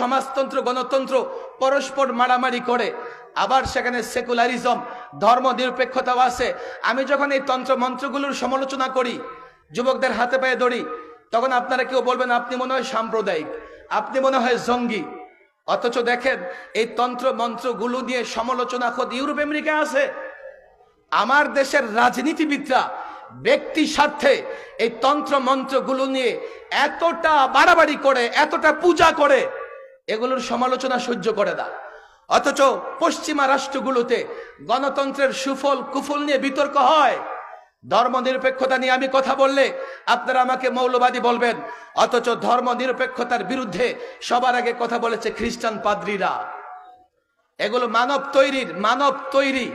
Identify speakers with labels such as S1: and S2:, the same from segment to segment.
S1: সমাজতন্ত্র, গণতন্ত্র পরস্পর মারামারি করে। আবার সেখানে সেকুলারিজম ধর্ম নিরপেক্ষতাও আছে। আমি যখন এই তন্ত্র মন্ত্রগুলোর সমালোচনা করি, যুবকদের হাতে পায়ে ধরি, তখন আপনারা কেউ বলবেন, আপনি মনে হয় সাম্প্রদায়িক, আপনি মনে হয় জঙ্গি। অথচ দেখেন, এই তন্ত্র মন্ত্রগুলো নিয়ে সমালোচনা খোদ ইউরোপ আমেরিকা আছে। আমার দেশের রাজনীতিবিদরা ব্যক্তি স্বার্থে এই তন্ত্র মন্ত্রগুলো নিয়ে এতটা বাড়াবাড়ি করে, এতটা পূজা করে এগুলোর সমালোচনা সহ্য করে না। অথচ পশ্চিমা রাষ্ট্রগুলোতে গণতন্ত্রের সুফল, কুফল নিয়ে বিতর্ক হয়। ধর্ম নিরপেক্ষতা নিয়ে আমি কথা বললে আপনারা আমাকে মৌলবাদী বলবেন। অথচ ধর্ম নিরপেক্ষতার বিরুদ্ধে সবার আগে কথা বলেছে খ্রিস্টান পাদ্রীরা। এগুলো মানব তৈরির, মানব তৈরি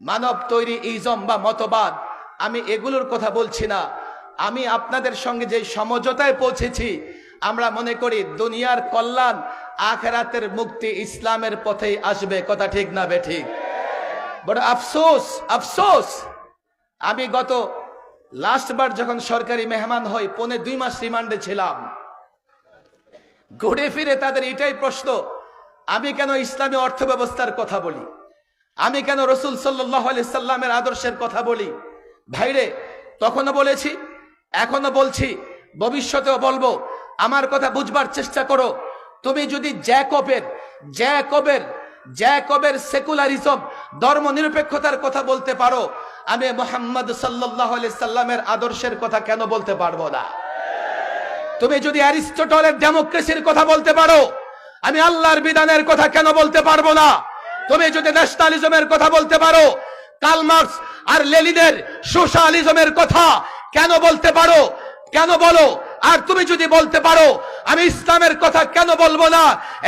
S1: মানব তৈরি ইজম বা মতবাদ। আমি এগুলোর কথা বলছি না। আমি আপনাদের সঙ্গে যে সমঝোতায় পৌঁছেছি আমরা মনে করি দুনিয়ার কল্যাণ আখেরাতের মুক্তি ইসলামের পথেই আসবে, কথা ঠিক না বে ঠিক বড় আফসোস আফসোস। আমি গত লাস্টবার যখন সরকারি মেহমান হই, পৌনে দুই মাস রিমান্ডে ছিলাম। ঘুরে ফিরে তাদের এটাই প্রশ্ন, আমি কেন ইসলামী অর্থ ব্যবস্থার কথা বলি? আমি কেন রসুল সাল্লামের আদর্শের কথা বলি? ভাইরে, তখনও বলেছি এখনও বলছি, ভবিষ্যতেও বলব। আমার কথা বুঝবার চেষ্টা করো। তুমি যদি জ্যাকবের জ্যাকবের জ্যাকবের সেকুলারিজম ধর্ম নিরপেক্ষতার কথা বলতে পারো, আমি মোহাম্মদ সাল্লাহ সাল্লামের আদর্শের কথা কেন বলতে পারব না? তুমি যদি অ্যারিস্টটলের ডেমোক্রেসির কথা বলতে পারো, আমি আল্লাহর বিধানের কথা কেন বলতে পারব না? তুমি যদি ন্যাশনালিজমের কথা বলতে পারো কালমার্কস আর লেলিনের সোশ্যালিজমের কথা কেন বলতে পারো? কেন বলো? আর তুমি যদি বলতে পারো, আমি ইসলামের কথা কেন বলব না?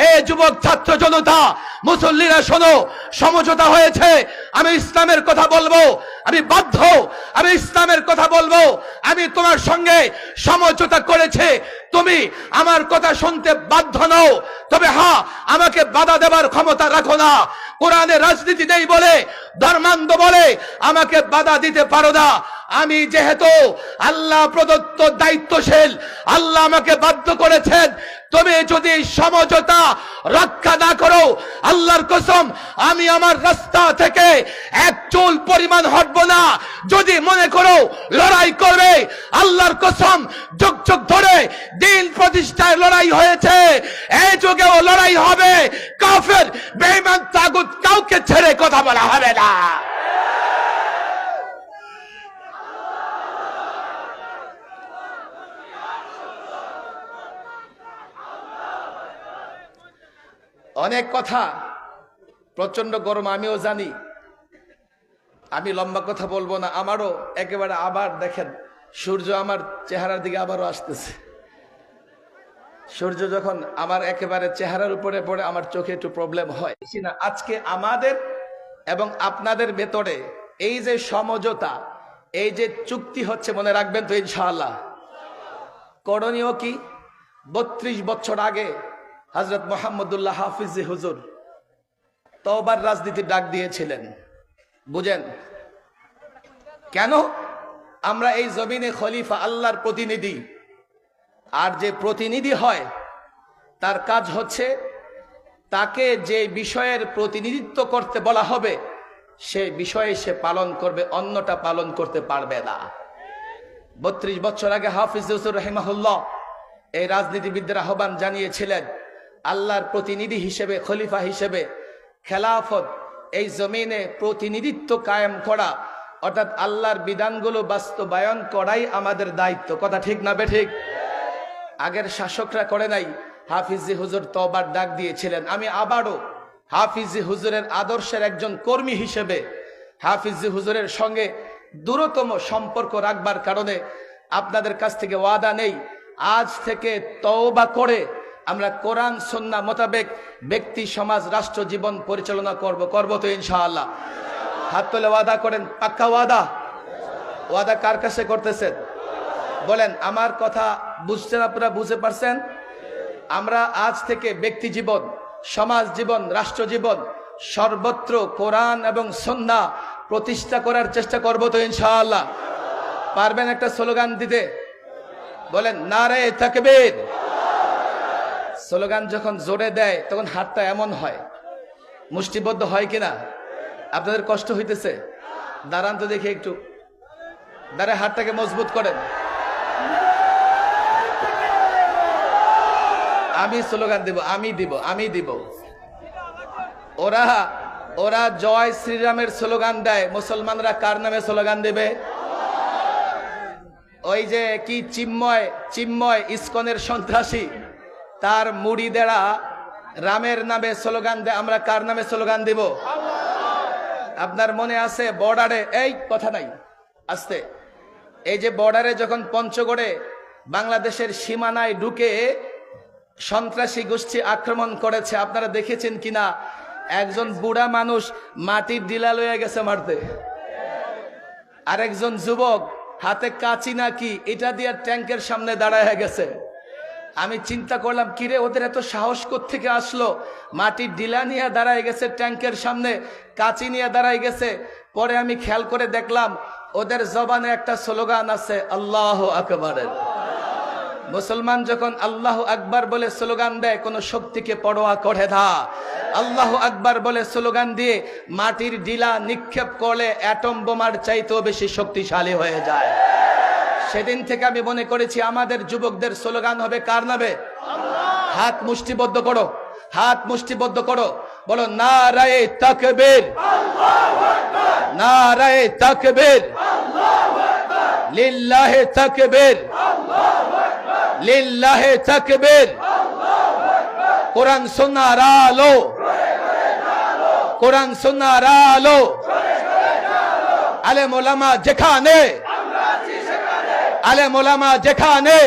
S1: এ যুবক, ছাত্র জনতা, মুসল্লিরা শোনো, সমঝোতা হয়েছে, আমি ইসলামের কথা বলব, আমি বাধ্য, আমি ইসলামের কথা বলব, আমি তোমার সঙ্গে সমঝোতা করেছে, তুমি আমার কথা শুনতে বাধ্য নও, তবে হ্যাঁ আমাকে বাধা দেবার ক্ষমতা রাখো না। কোরআনে রাজনীতি নেই বলে, ধর্মান্ধ বলে, আমাকে বাধা দিতে পারো না। আমি যেহেতু আল্লাহ প্রদত্ত দায়িত্বশীল, আল্লাহ আমাকে বাধ্য করেছেন, তুমি যদি সমঝোতা রক্ষা না করো, আল্লাহর কসম, আমি আমার রাস্তা থেকে এক চুল পরিমাণ হটব না। যদি মনে করো লড়াই করবে, আল্লাহর কসম, যুগ যুগ ধরে দিন প্রতিষ্ঠায় লড়াই হয়েছে এই যুগেও লড়াই হবে। কাফের, বেঈমান, তাগুত, কাউকে ছেড়ে কথা বলা হবে না। অনেক কথা। প্রচণ্ড গরম, আমিও জানি। আমি লম্বা কথা বলব না, আমারও একেবারে আবার দেখেন, সূর্য আমার চেহারার দিকে আবারও আসতেছে। সূর্য যখন আমার একেবারে চেহারার উপরে পড়ে, আমার চোখে একটু প্রবলেম হয়। না, আজকে আমাদের এবং আপনাদের ভেতরে এই যে সমঝোতা, এই যে চুক্তি হচ্ছে, মনে রাখবেন তো ইনশাআল্লাহ। করণীয় কি? বত্রিশ বছর আগে হজরত মোহাম্মদুল্লাহ হাফিজ হুজুর তওবার রাজনীতি ডাক দিয়েছিলেন। বুঝেন? কেন? আমরা এই জমিনে খলিফা আল্লাহর প্রতিনিধি। আর যে প্রতিনিধি হয়, তার কাজ হচ্ছে তাকে যে বিষয়ের প্রতিনিধিত্ব করতে বলা হবে, সে বিষয়ে সে পালন করবে, অন্যটা পালন করতে পারবে না। বত্রিশ বছর আগে হাফিজ রহিমাহুল্লাহ এই রাজনীতিবিদদের আহ্বান জানিয়েছিলেন আল্লাহর প্রতিনিধি হিসেবে, খলিফা হিসেবে খেলাফত, এই জমিনে প্রতিনিধিত্ব কায়েম করা, অর্থাৎ আল্লাহর বিধানগুলো বাস্তবায়ন করাই আমাদের দায়িত্ব। কথা ঠিক না বে ঠিক? আগের শাসকরা করে নাই, হাফিজি হুজুর তবার ডাক দিয়েছিলেন। আমি আবারও হাফিজি হুজুরের আদর্শের একজন কর্মী হিসেবে হাফিজি হুজুরের সঙ্গে দূরতম সম্পর্ক রাখবার কারণে আপনাদের কাছ থেকে ওয়াদা নেই। আজ থেকে তওবা করে আমরা কোরআন, সন্না মোতাবেক ব্যক্তি, সমাজ, রাষ্ট্র, জীবন পরিচালনা করব। করব তো ইনশাআল্লাহ। হাত তোলে ওয়াদা করেন, পাক্কা ওয়াদা? ওয়াদা কার কাছে করতেছেন? বলেন, আমার কথা বুঝছেন আপনারা বুঝতে পারছেন? আমরা আজ থেকে ব্যক্তি জীবন, সমাজ জীবন, রাষ্ট্র জীবন সর্বত্র কোরআন এবং সন্না প্রতিষ্ঠা করার চেষ্টা করব তো ইনশাআল্লাহ। পারবেন একটা স্লোগান দিতে? বলেন নারে তাকবীর। স্লোগান যখন জোরে দেয়, তখন হাতটা এমন হয়। মুষ্টিবদ্ধ হয় কিনা? আপনাদের কষ্ট হইতেছে? দাঁড়ান তো দেখি একটু। দাঁড়ায় হাতটাকে মজবুত করেন। আমি স্লোগান দিব, আমি দিব আমি দিব। ওরা ওরা জয় শ্রীরামের স্লোগান দেয়। মুসলমানরা কার নামে স্লোগান দেবে? ওই যে কি চিন্ময় চিম্ময় ইস্কনের সন্ত্রাসী? তার মুড়ি মুড়িদেরা রামের নামে স্লোগান দেয় আমরা কার নামে স্লোগান দিব? আপনার মনে আছে বর্ডারে? এই, কথা নাই, আসতে। এই যে বর্ডারে যখন পঞ্চগড়ে বাংলাদেশের সীমানায় ঢুকে সন্ত্রাসী গোষ্ঠী আক্রমণ করেছে, আপনারা দেখেছেন কিনা? একজন বুড়া মানুষ মাটির ডিলা লয়ে গেছে মারতে। আরেকজন যুবক হাতে কাচি নাকি, এটা দিয়ে ট্যাঙ্কের সামনে দাঁড়ায় গেছে। আমি চিন্তা করলাম, কিরে, ওদের এত সাহস থেকে আসলো? মাটির ডিলা নিয়ে দাঁড়ায় গেছে ট্যাঙ্কের সামনে, কাচি নিয়ে দাঁড়ায় গেছে। পরে আমি খেয়াল করে দেখলাম, ওদের জবানে একটা স্লোগান আছে, আল্লাহ আকবরের মুসলমান যখন আল্লাহ আকবার বলে স্লোগান দেয়, কোনো শক্তিকে পরোয়া করে না। আল্লাহ আকবার বলে স্লোগান দিয়ে মাটির ডিলা নিক্ষেপ করলে অ্যাটম বোমার চাইতেও বেশি শক্তিশালী হয়ে যায়। সেদিন থেকে আমি মনে করেছি আমাদের যুবকদের স্লোগান হবে কার নামে? হাত মুষ্টিবদ্ধ করো, হাত মুষ্টিবদ্ধ করো। বলো না রায়ে তাকবীর। না রায়ে তাকবীর। লিল্লাহে তাকবীর। লিল্লাহে তাকবীর। কোরআন সুন্নাহর আলো। কোরআন সুন্নাহর আলো। আলেম ওলামা যেখানে আলেম মোলামা যেখানে